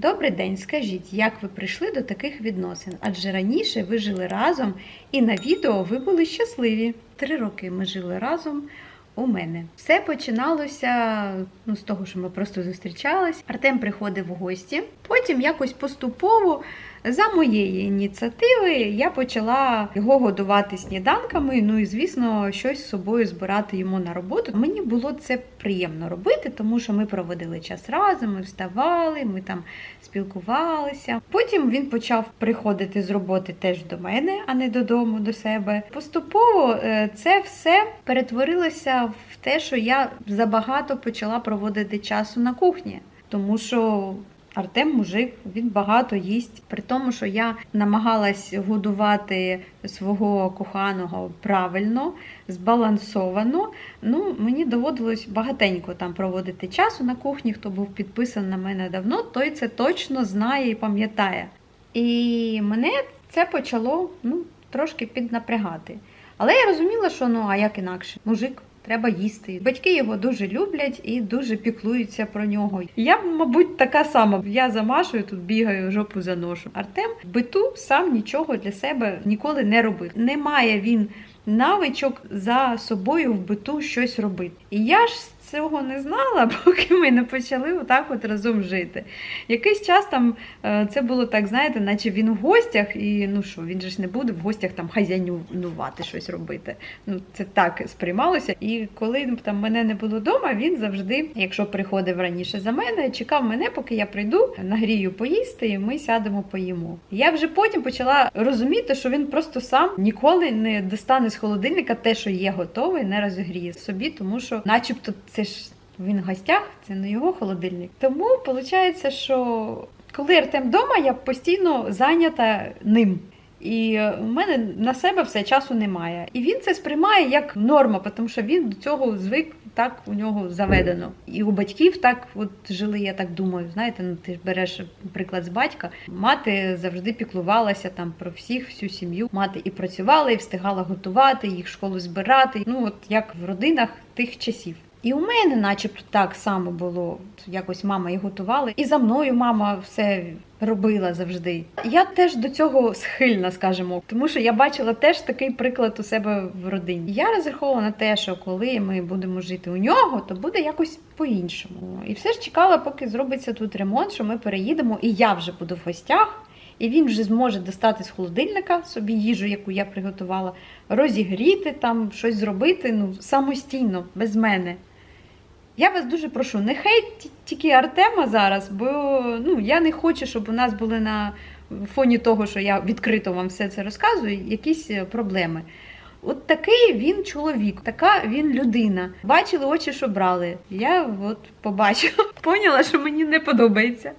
Добрий день, скажіть, як ви прийшли до таких відносин? Адже раніше ви жили разом, і на відео ви були щасливі. Три роки ми жили разом. У мене все починалося ну, з того, що ми просто зустрічались. Артем приходив в гості. Потім якось поступово, за моєї ініціативи, я почала його годувати сніданками. Ну і звісно, щось з собою збирати йому на роботу. Мені було це приємно робити, тому що ми проводили час разом, ми вставали, ми там спілкувалися. Потім він почав приходити з роботи теж до мене, а не додому до себе. Поступово е, це все перетворилося в те, що я забагато почала проводити часу на кухні, тому що. Артем мужик, він багато їсть. При тому, що я намагалась годувати свого коханого правильно, збалансовано. Ну, мені доводилось багатенько там проводити часу на кухні. Хто був підписаний на мене давно, той це точно знає і пам'ятає. І мене це почало ну, трошки піднапрягати. Але я розуміла, що ну а як інакше, мужик. Треба їсти. Батьки його дуже люблять і дуже піклуються про нього. Я, мабуть, така сама. Я за Машою тут бігаю, жопу заношу. Артем биту сам нічого для себе ніколи не робив. Немає він навичок за собою в биту щось робити. І я ж цього не знала, поки ми не почали отак от разом жити. Якийсь час там е, це було так, знаєте, наче він в гостях, і ну що, він же ж не буде в гостях там хазяйнувати щось робити. Ну, це так сприймалося. І коли там мене не було вдома, він завжди, якщо приходив раніше за мене, чекав мене, поки я прийду, нагрію поїсти, і ми сядемо поїмо. Я вже потім почала розуміти, що він просто сам ніколи не достане з холодильника те, що є готове, не розігріє собі, тому що, начебто, це ж він в гостях, це не його холодильник. Тому виходить, що коли Артем вдома, я постійно зайнята ним. І в мене на себе все часу немає. І він це сприймає як норма, тому що він до цього звик, так у нього заведено. І у батьків так от жили, я так думаю. Знаєте, ну ти ж береш приклад з батька. Мати завжди піклувалася там про всіх, всю сім'ю. Мати і працювала, і встигала готувати, їх школу збирати. Ну от як в родинах тих часів. І у мене, начебто, так само було. Якось мама і готувала, і за мною мама все робила завжди. Я теж до цього схильна, скажімо, тому що я бачила теж такий приклад у себе в родині. Я розраховувала на те, що коли ми будемо жити у нього, то буде якось по-іншому. І все ж чекала, поки зробиться тут ремонт, що ми переїдемо, і я вже буду в гостях. І він вже зможе достати з холодильника собі їжу, яку я приготувала, розігріти там, щось зробити ну, самостійно, без мене. Я вас дуже прошу, не хейтіть тільки Артема зараз, бо ну, я не хочу, щоб у нас були на фоні того, що я відкрито вам все це розказую, якісь е, проблеми. От такий він чоловік, така він людина. Бачили очі, що брали. Я от побачила, поняла, що мені не подобається.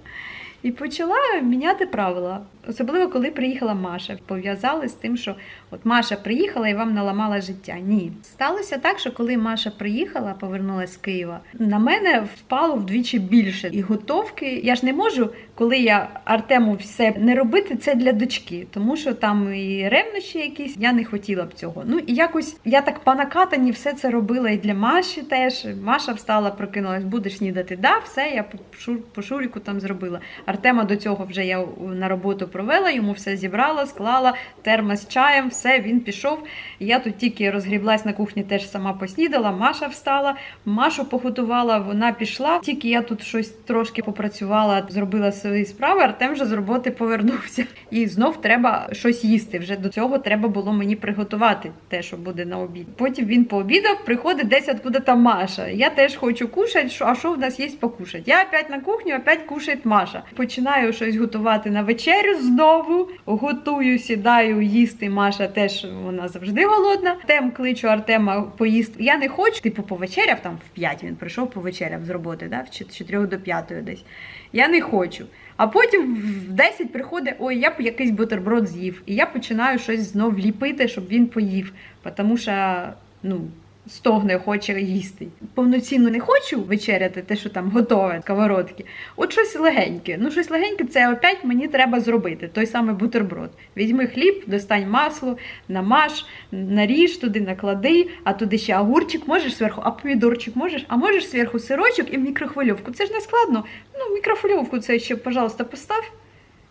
І почала міняти правила. Особливо, коли приїхала Маша. Пов'язали з тим, що от Маша приїхала і вам наламала життя. Ні. Сталося так, що коли Маша приїхала, повернулася з Києва, на мене впало вдвічі більше. І готовки. Я ж не можу, коли я Артему все не робити це для дочки, тому що там і ревнощі якісь, я не хотіла б цього. Ну і якось я так по накатані все це робила і для Маші теж. Маша встала, прокинулась, будеш снідати. Да, все, я по, шур, по шуріку там зробила. Артема до цього вже я на роботу провела, йому все зібрала, склала, термос з чаєм, все, він пішов. Я тут тільки розгріблась на кухні, теж сама поснідала, Маша встала, Машу поготувала, вона пішла. Тільки я тут щось трошки попрацювала, зробила свої справи, Артем вже з роботи повернувся. І знов треба щось їсти. Вже до цього треба було мені приготувати те, що буде на обід. Потім він пообідав, приходить десь откуда там Маша. Я теж хочу кушати, а що в нас є покушати? Я опять на кухню, опять кушає Маша. Починаю щось готувати на вечерю знову. Готую, сідаю їсти. Маша теж вона завжди голодна. Тем кличу Артема поїсти. Я не хочу, типу, повечеряв там в 5 він прийшов повечеряв з роботи, да, в 4 до 5 десь. Я не хочу. А потім в 10 приходить, ой, я б якийсь бутерброд з'їв. І я починаю щось знов ліпити, щоб він поїв. Тому що, ну, стогне, хоче їсти. Повноцінно не хочу вечеряти, те, що там готове, сковородки. От щось легеньке. Ну, щось легеньке, це опять мені треба зробити. Той самий бутерброд. Візьми хліб, достань масло, намаж, наріж туди, наклади, а туди ще огурчик можеш зверху, а помідорчик можеш, а можеш зверху сирочок і мікрохвильовку. Це ж не складно. Ну, мікрохвильовку це ще, пожалуйста, постав.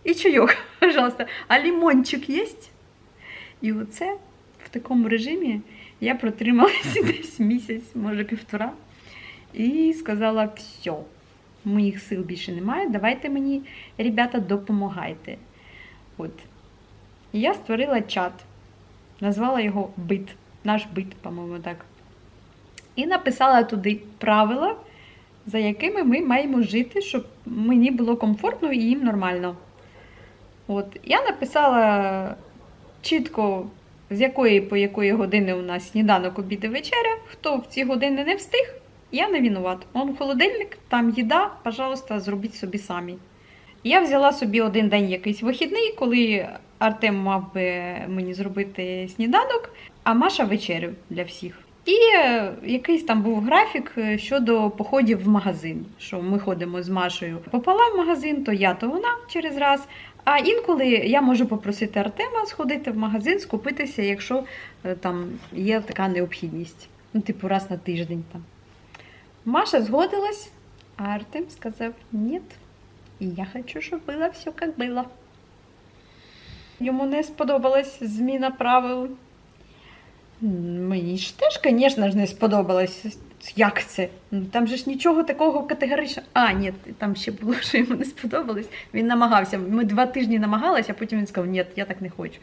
І чайок, пожалуйста. А лимончик є? І оце в такому режимі я протрималася десь місяць, може півтора. І сказала: все, моїх сил більше немає. Давайте мені, ребята, допомагайте. От. І я створила чат, назвала його бит, наш бит, по-моєму, так. І написала туди правила, за якими ми маємо жити, щоб мені було комфортно і їм нормально. От, я написала чітко, з якої по якої години у нас сніданок, обід і вечеря. Хто в ці години не встиг, я не винуват. Он холодильник, там їда, пожалуйста, зробіть собі самі. Я взяла собі один день якийсь вихідний, коли Артем мав би мені зробити сніданок, а Маша вечерю для всіх. І е, якийсь там був графік е, щодо походів в магазин. Що ми ходимо з Машею пополам в магазин, то я, то вона через раз. А інколи я можу попросити Артема сходити в магазин, скупитися, якщо е, там є така необхідність. Ну, типу, раз на тиждень там. Маша згодилась, а Артем сказав ні. Я хочу, щоб було все як було. Йому не сподобалась зміна правил. Мені ж теж, звісно ж, не сподобалось. Як це? Ну, Там же ж нічого такого категорично. А, ні, там ще було, що йому не сподобалось. Він намагався. Ми два тижні намагалися, а потім він сказав, ні, я так не хочу.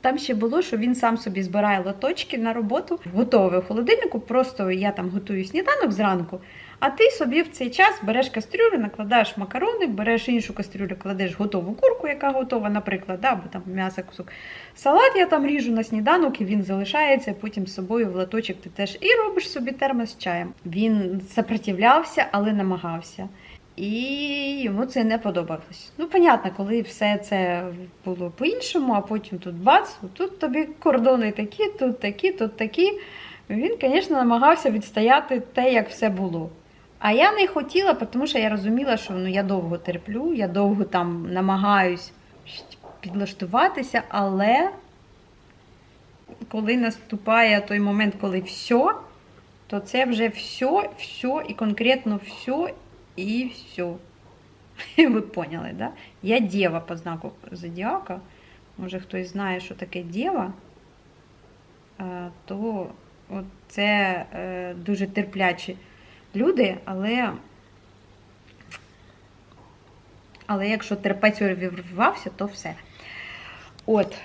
Там ще було, що він сам собі збирає лоточки на роботу, готове в холодильнику. Просто я там готую сніданок зранку, а ти собі в цей час береш кастрюлю, накладаєш макарони, береш іншу кастрюлю, кладеш готову курку, яка готова, наприклад, да, або там м'ясо кусок. Салат я там ріжу на сніданок, і він залишається потім з собою в лоточок ти теж і робиш собі термос з чаєм. Він сопротивлявся, але намагався. І йому це не подобалось. Ну, понятно, коли все це було по-іншому, а потім тут бац, тут тобі кордони такі, тут такі, тут такі. Він, звісно, намагався відстояти те, як все було. А я не хотіла, тому що я розуміла, що ну, я довго терплю, я довго там намагаюсь підлаштуватися, але коли наступає той момент, коли все, то це вже все, все і конкретно все, і все. Ви поняли, да? Я дєва по знаку зодіака. Може хтось знає, що таке дєва, то це е, дуже терплячі люди, але. Якщо терпець увірвався, то все. От.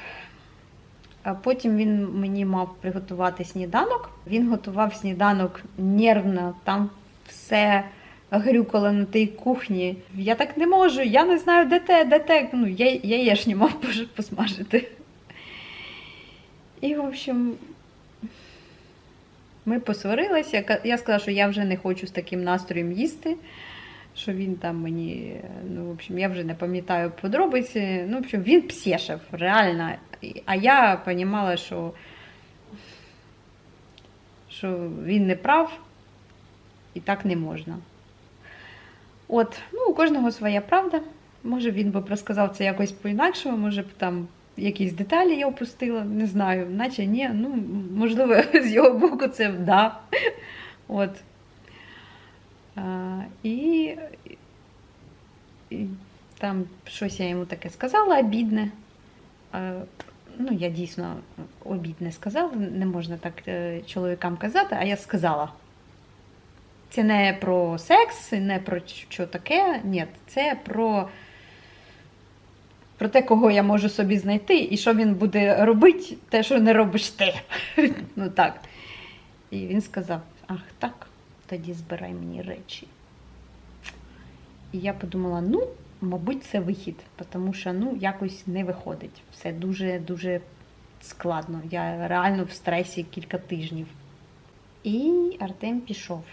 А потім він мені мав приготувати сніданок. Він готував сніданок нервно, там все грюкало на тій кухні. Я так не можу, я не знаю, де те, де те. Ну, я, яєшні мав посмажити. І, в общем, ми посварилися. Я сказала, що я вже не хочу з таким настроєм їсти. Що він там мені, ну, в общем, я вже не пам'ятаю подробиці. Ну, в общем, він псєшев, реально. А я розуміла, що, що він не прав і так не можна. От, ну, у кожного своя правда. Може, він би розказав це якось по-інакшому, може б там якісь деталі я опустила, не знаю, наче ні. Ну, можливо, з його боку це да. От. А, і, і там щось я йому таке сказала, обідне. А, ну, я дійсно обідне сказала, не можна так е, чоловікам казати, а я сказала. Це не про секс, не про що таке. Ні, це про про те, кого я можу собі знайти, і що він буде робити, те, що не робиш ти. ну так. І він сказав: Ах, так, тоді збирай мені речі. І я подумала: ну, мабуть, це вихід, тому що ну, якось не виходить. Все дуже-дуже складно. Я реально в стресі кілька тижнів. І Артем пішов.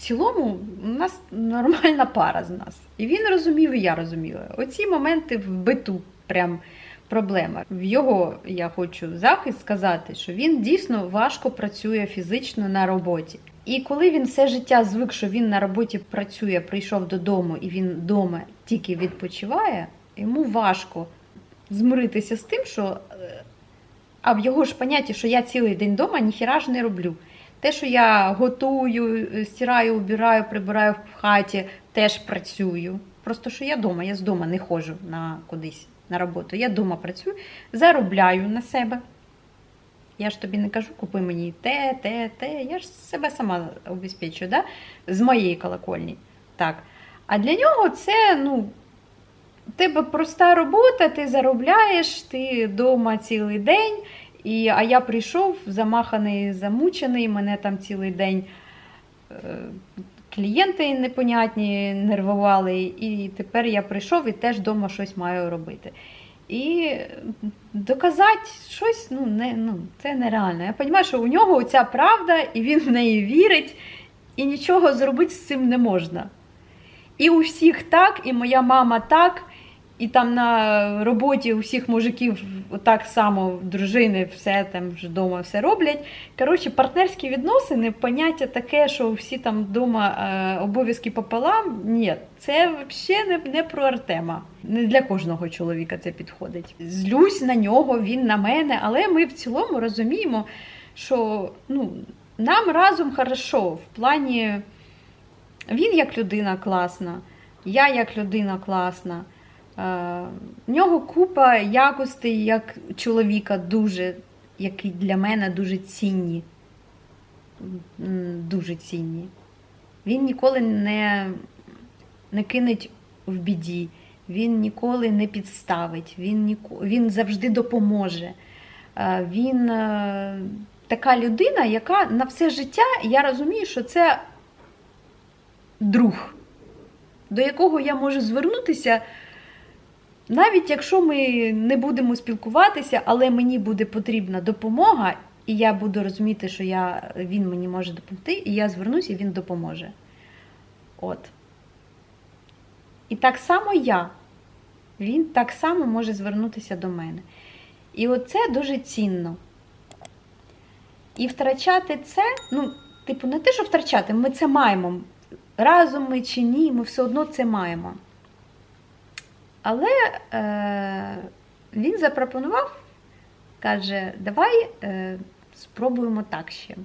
Цілому, у нас нормальна пара з нас. І він розумів, і я розуміла. Оці моменти в биту прям проблема. В його я хочу захист сказати, що він дійсно важко працює фізично на роботі. І коли він все життя звик, що він на роботі працює, прийшов додому і він вдома тільки відпочиває, йому важко змиритися з тим, що е, а в його ж понятті, що я цілий день вдома ніхіра ж не роблю. Те, що я готую, е, стираю, убираю, прибираю в хаті, теж працюю. Просто що я вдома, я з дому не ходжу на кудись на роботу. Я вдома працюю, заробляю на себе. Я ж тобі не кажу, купи мені те, те, те. Я ж себе сама обезпечую, да? з моєї колокольні. Так. А для нього це, ну, тебе проста робота, ти заробляєш, ти вдома цілий день. І, а я прийшов замаханий, замучений, мене там цілий день е, клієнти непонятні нервували, і тепер я прийшов і теж вдома щось маю робити. І доказати щось, ну, не, ну, це нереально. Я розумію, що у нього ця правда, і він в неї вірить, і нічого зробити з цим не можна. І у всіх так, і моя мама так, і там на роботі у всіх мужиків так само, дружини, все там вдома все роблять. Коротше, партнерські відносини, поняття таке, що всі там вдома е, обов'язки пополам. Ні, це взагалі не, не про Артема. Не для кожного чоловіка це підходить. Злюсь на нього, він на мене, але ми в цілому розуміємо, що ну, нам разом хорошо в плані. Він як людина класна, я як людина класна. Е, В нього купа якостей як чоловіка дуже, які для мене дуже цінні. Дуже цінні. Він ніколи не, не кинеть в біді, він ніколи не підставить, він, ніко, він завжди допоможе. Е, Він е, така людина, яка на все життя, я розумію, що це друг, до якого я можу звернутися, навіть якщо ми не будемо спілкуватися, але мені буде потрібна допомога, і я буду розуміти, що я, він мені може допомогти, і я звернуся, і він допоможе. От. І так само я. Він так само може звернутися до мене. І оце дуже цінно. І втрачати це, ну, типу, не те, що втрачати, ми це маємо. Разом ми чи ні, ми все одно це маємо. Але е, він запропонував, каже, давай е, спробуємо так ще.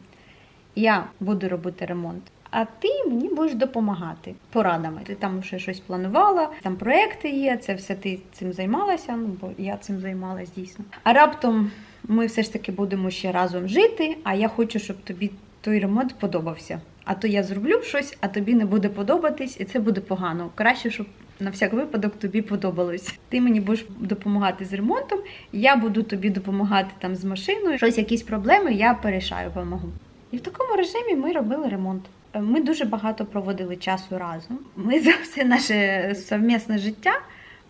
Я буду робити ремонт, а ти мені будеш допомагати порадами. Ти там ще щось планувала, там проекти є, це все ти цим займалася, ну бо я цим займалась дійсно. А раптом ми все ж таки будемо ще разом жити, а я хочу, щоб тобі той ремонт подобався. А то я зроблю щось, а тобі не буде подобатись, і це буде погано. Краще, щоб на всяк випадок тобі подобалось. Ти мені будеш допомагати з ремонтом, я буду тобі допомагати там з машиною. Щось, якісь проблеми, я порішаю, допомогу. І в такому режимі ми робили ремонт. Ми дуже багато проводили часу разом. Ми за все наше совмісне життя.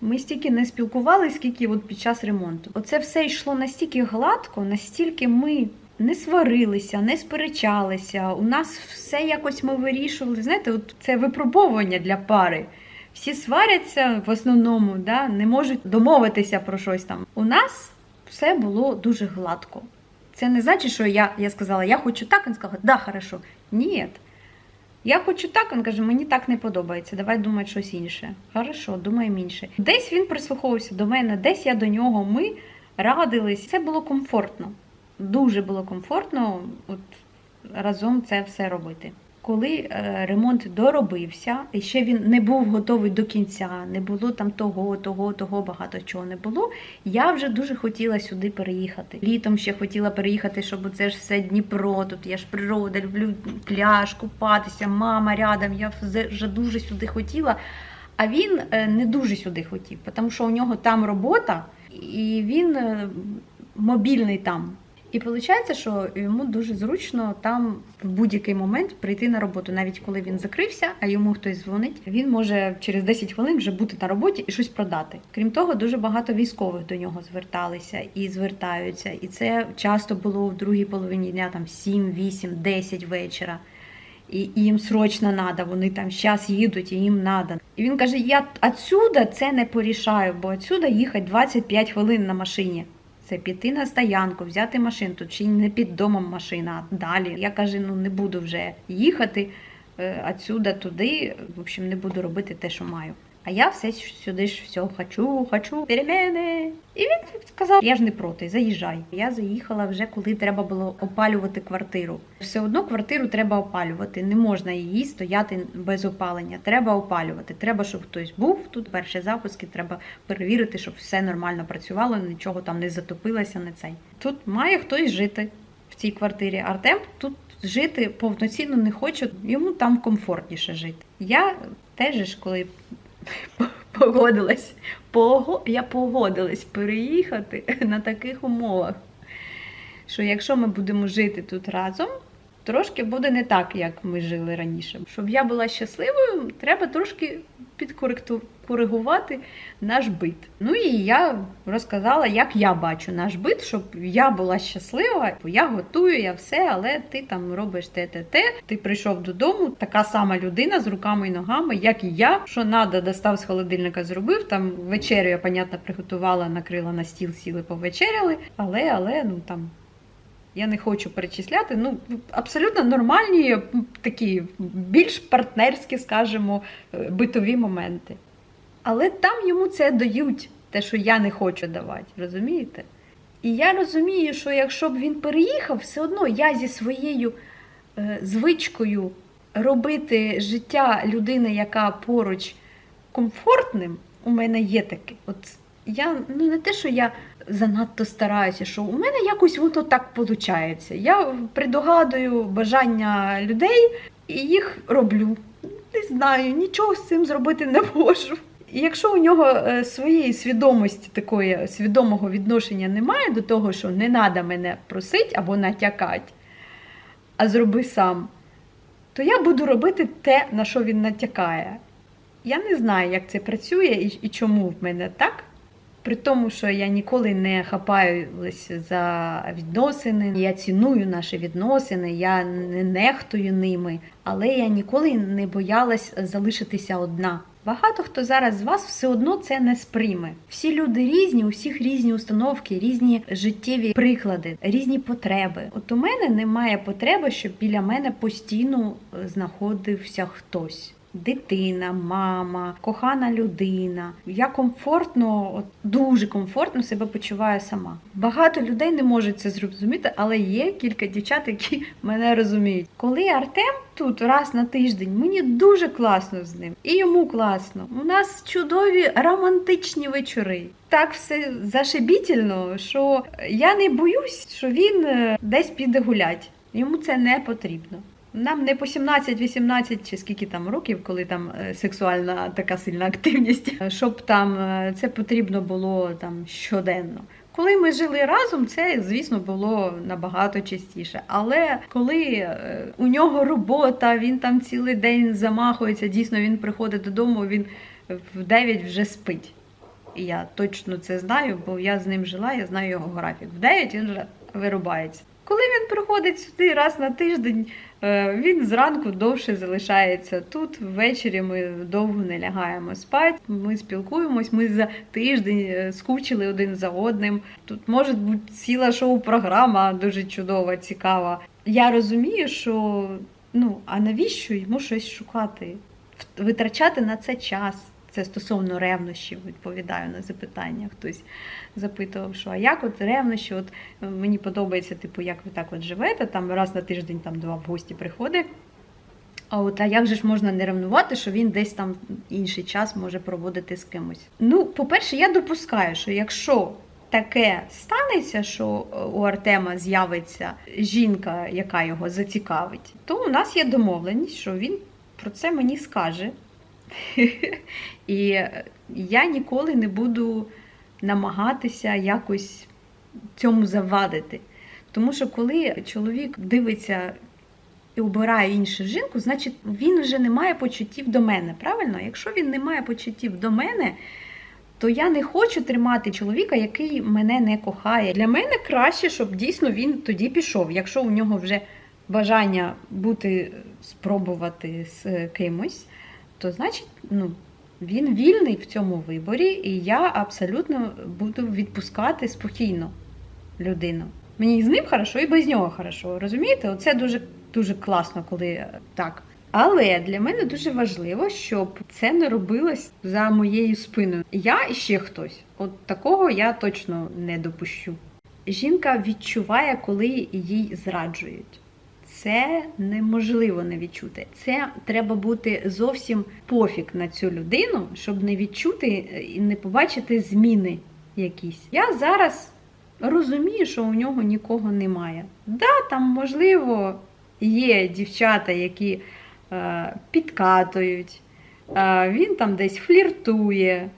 Ми стільки не спілкувалися, скільки от під час ремонту. Оце все йшло настільки гладко, настільки ми не сварилися, не сперечалися. У нас все якось ми вирішували. Знаєте, от це випробовування для пари. Всі сваряться в основному, да, не можуть домовитися про щось там. У нас все було дуже гладко. Це не значить, що я, я сказала, я хочу так, він сказав, да, хорошо. Ні. Я хочу так, він каже, мені так не подобається. Давай думати щось інше. Хорошо, думаємо інше. Десь він прислуховувався до мене, десь я до нього. Ми радились. Це було комфортно. Дуже було комфортно от, разом це все робити. Коли е, ремонт доробився, і ще він не був готовий до кінця, не було там того, того, того, багато чого не було. Я вже дуже хотіла сюди переїхати. Літом ще хотіла переїхати, щоб це ж все Дніпро. Тут я ж природа, люблю пляж, купатися, мама рядом. Я вже дуже сюди хотіла. А він е, не дуже сюди хотів, тому що у нього там робота, і він е, мобільний там. І виходить, що йому дуже зручно там в будь-який момент прийти на роботу, навіть коли він закрився, а йому хтось дзвонить, він може через 10 хвилин вже бути на роботі і щось продати. Крім того, дуже багато військових до нього зверталися і звертаються. І це часто було в другій половині дня, там 7, 8, 10 вечора. і їм срочно треба, вони там зараз їдуть, і їм треба. І він каже: я отсюда це не порішаю, бо отсюда їхати 25 хвилин на машині. Це піти на стоянку, взяти машину, тут ще не під домом машина, а далі. Я кажу, ну не буду вже їхати е, отсюда туди. В общем, не буду робити те, що маю. А я все сюди ж все хочу, хочу перемени. І він сказав: я ж не проти, заїжджай. Я заїхала вже коли треба було опалювати квартиру. Все одно квартиру треба опалювати. Не можна її стояти без опалення. Треба опалювати. Треба, щоб хтось був тут. Перші запуски треба перевірити, щоб все нормально працювало, нічого там не затопилося, не цей. Тут має хтось жити в цій квартирі. Артем тут жити повноцінно не хоче, йому там комфортніше жити. Я теж, коли погодилась, пого... я погодилась переїхати на таких умовах, що якщо ми будемо жити тут разом, трошки буде не так, як ми жили раніше. Щоб я була щасливою, треба трошки підкоригувати наш бит. Ну і я розказала, як я бачу наш бит, щоб я була щаслива. бо Я готую, я все, але ти там робиш те, те, те. Ти прийшов додому, така сама людина з руками і ногами, як і я. Що надо, достав з холодильника, зробив. Там вечерю я, понятно, приготувала, накрила на стіл, сіли, повечеряли. Але, але, ну там. Я не хочу перечисляти. Ну, абсолютно нормальні, такі більш партнерські, скажімо, битові моменти. Але там йому це дають, те, що я не хочу давати, розумієте? І я розумію, що якщо б він переїхав, все одно я зі своєю е, звичкою робити життя людини, яка поруч комфортним, у мене є таке. От я ну не те, що я занадто стараюся, що у мене якось воно так виходить. Я предугадую бажання людей і їх роблю. Не знаю, нічого з цим зробити не можу. І якщо у нього е, своєї свідомості, такої свідомого відношення немає до того, що не треба мене просити або натякати, а зроби сам, то я буду робити те, на що він натякає. Я не знаю, як це працює і чому в мене так. При тому, що я ніколи не хапаюсь за відносини, я ціную наші відносини, я не нехтую ними, але я ніколи не боялась залишитися одна. Багато хто зараз з вас все одно це не сприйме. Всі люди різні, у всіх різні установки, різні життєві приклади, різні потреби. От у мене немає потреби, щоб біля мене постійно знаходився хтось дитина, мама, кохана людина. Я комфортно, от дуже комфортно себе почуваю сама. Багато людей не можуть це зрозуміти, але є кілька дівчат, які мене розуміють. Коли Артем тут раз на тиждень, мені дуже класно з ним, і йому класно. У нас чудові романтичні вечори. Так все зашибітельно, що я не боюсь, що він е, десь піде гулять. Йому це не потрібно. Нам не по 17-18 чи скільки там років, коли там е, сексуальна така сильна активність, щоб там е, це потрібно було там щоденно. Коли ми жили разом, це звісно було набагато частіше. Але коли е, у нього робота, він там цілий день замахується, дійсно він приходить додому, він в 9 вже спить. І я точно це знаю, бо я з ним жила, я знаю його графік. В 9 він вже вирубається. Коли він приходить сюди раз на тиждень, він зранку довше залишається тут. Ввечері ми довго не лягаємо спати. Ми спілкуємось. Ми за тиждень скучили один за одним. Тут може бути ціла шоу-програма, дуже чудова, цікава. Я розумію, що ну а навіщо йому щось шукати, витрачати на це час. Це стосовно ревнощів, відповідаю на запитання. Хтось запитував, що а як от ревнощі, от мені подобається, типу, як ви так от живете, там раз на тиждень там два в гості приходить. А от а як же ж можна не ревнувати, що він десь там інший час може проводити з кимось? Ну, по-перше, я допускаю, що якщо таке станеться, що у Артема з'явиться жінка, яка його зацікавить, то у нас є домовленість, що він про це мені скаже. І я ніколи не буду намагатися якось цьому завадити. Тому що коли чоловік дивиться і обирає іншу жінку, значить він вже не має почуттів до мене. Правильно? Якщо він не має почуттів до мене, то я не хочу тримати чоловіка, який мене не кохає. Для мене краще, щоб дійсно він тоді пішов, якщо у нього вже бажання бути, спробувати з кимось, то значить, ну, він вільний в цьому виборі, і я абсолютно буду відпускати спокійно людину. Мені з ним хорошо, і без нього хорошо. Розумієте? Оце дуже, дуже класно, коли е, так. Але для мене дуже важливо, щоб це не робилось за моєю спиною. Я і ще хтось. От такого я точно не допущу. Жінка відчуває, коли їй зраджують. Це неможливо не відчути. Це треба бути зовсім пофіг на цю людину, щоб не відчути і не побачити зміни якісь. Я зараз розумію, що у нього нікого немає. Да, там, можливо, є дівчата, які е, підкатують, е, він там десь фліртує.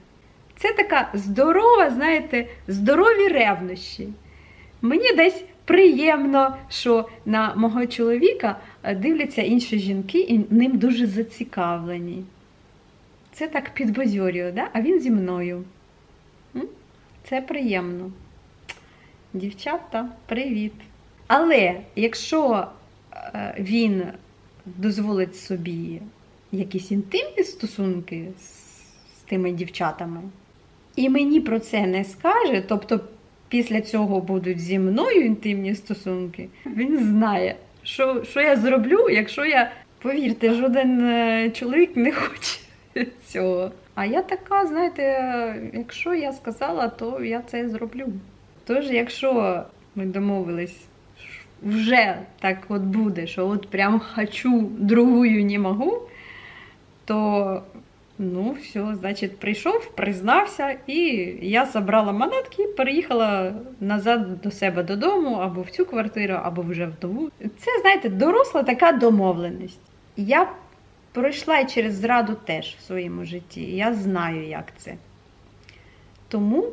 Це така здорова, знаєте, здорові ревнощі. Мені десь приємно, що на мого чоловіка е, дивляться інші жінки і ним дуже зацікавлені. Це так підбадьорює, да? а він зі мною. Це приємно. Дівчата, привіт. Але якщо е, він дозволить собі якісь інтимні стосунки з, з тими дівчатами, і мені про це не скаже, тобто після цього будуть зі мною інтимні стосунки, він знає, що, що я зроблю, якщо я, повірте, жоден е, чоловік не хоче цього. А я така, знаєте, якщо я сказала, то я це зроблю. Тож, якщо ми домовились, вже так от буде, що от прям хочу, другую не можу, то ну, все, значить, прийшов, признався, і я забрала монетки, переїхала назад до себе додому, або в цю квартиру, або вже в нову. Це, знаєте, доросла така домовленість. Я пройшла і через зраду теж в своєму житті. Я знаю, як це. Тому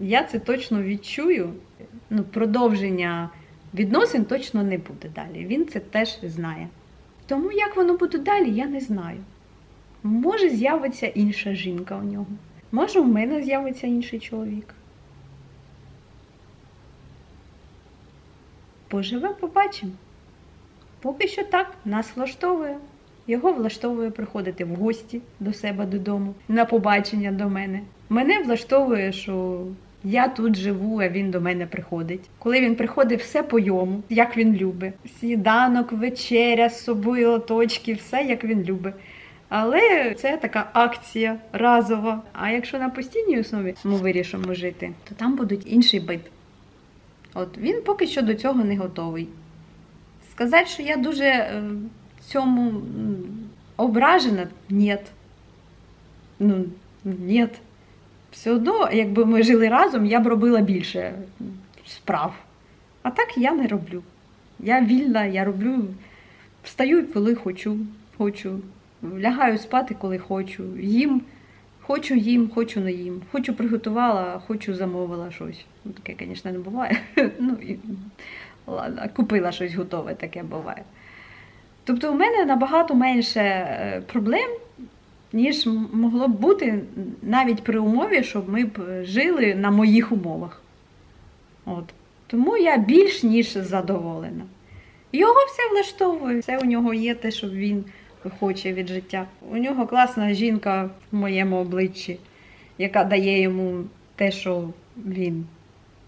я це точно відчую. Ну, продовження відносин точно не буде далі. Він це теж знає. Тому як воно буде далі, я не знаю. Може з'явиться інша жінка у нього. Може, у мене з'явиться інший чоловік. Поживемо, побачимо. Поки що так, нас влаштовує. Його влаштовує приходити в гості до себе додому, на побачення до мене. Мене влаштовує, що я тут живу, а він до мене приходить. Коли він приходить, все по йому, як він любить. Сніданок, вечеря з собою, лоточки, все як він любить. Але це така акція разова. А якщо на постійній основі ми вирішимо жити, то там будуть інший бит. От він поки що до цього не готовий. Сказати, що я дуже е, цьому ображена, ні. Ну, ні. Все одно, якби ми жили разом, я б робила більше справ. А так я не роблю. Я вільна, я роблю, встаю, коли хочу, хочу, лягаю спати, коли хочу, їм, хочу їм, хочу не їм. Хочу приготувала, хочу замовила щось. Ну, таке, звісно, не буває. Ну, і, ладно, купила щось готове, таке буває. Тобто у мене набагато менше е, проблем, ніж могло б бути навіть при умові, щоб ми б жили на моїх умовах. От. Тому я більш ніж задоволена. Його все влаштовує, все у нього є те, що він хоче від життя. У нього класна жінка в моєму обличчі, яка дає йому те, що він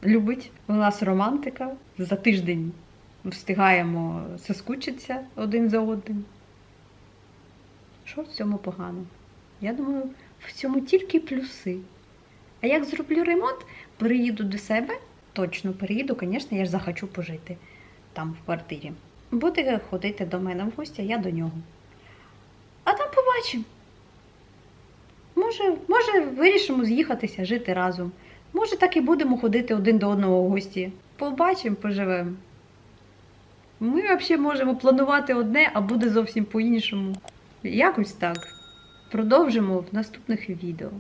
любить. У нас романтика. За тиждень встигаємо соскучитися один за одним. Що в цьому погано? Я думаю, в цьому тільки плюси. А як зроблю ремонт, переїду до себе, точно переїду, звісно, я ж захочу пожити там в квартирі. Буде ходити до мене в гості, я до нього. А там побачимо. Може, може, вирішимо з'їхатися, жити разом. Може, так і будемо ходити один до одного в гості. Побачимо, поживемо. Ми взагалі можемо планувати одне, а буде зовсім по-іншому. Якось так. Продовжимо в наступних відео.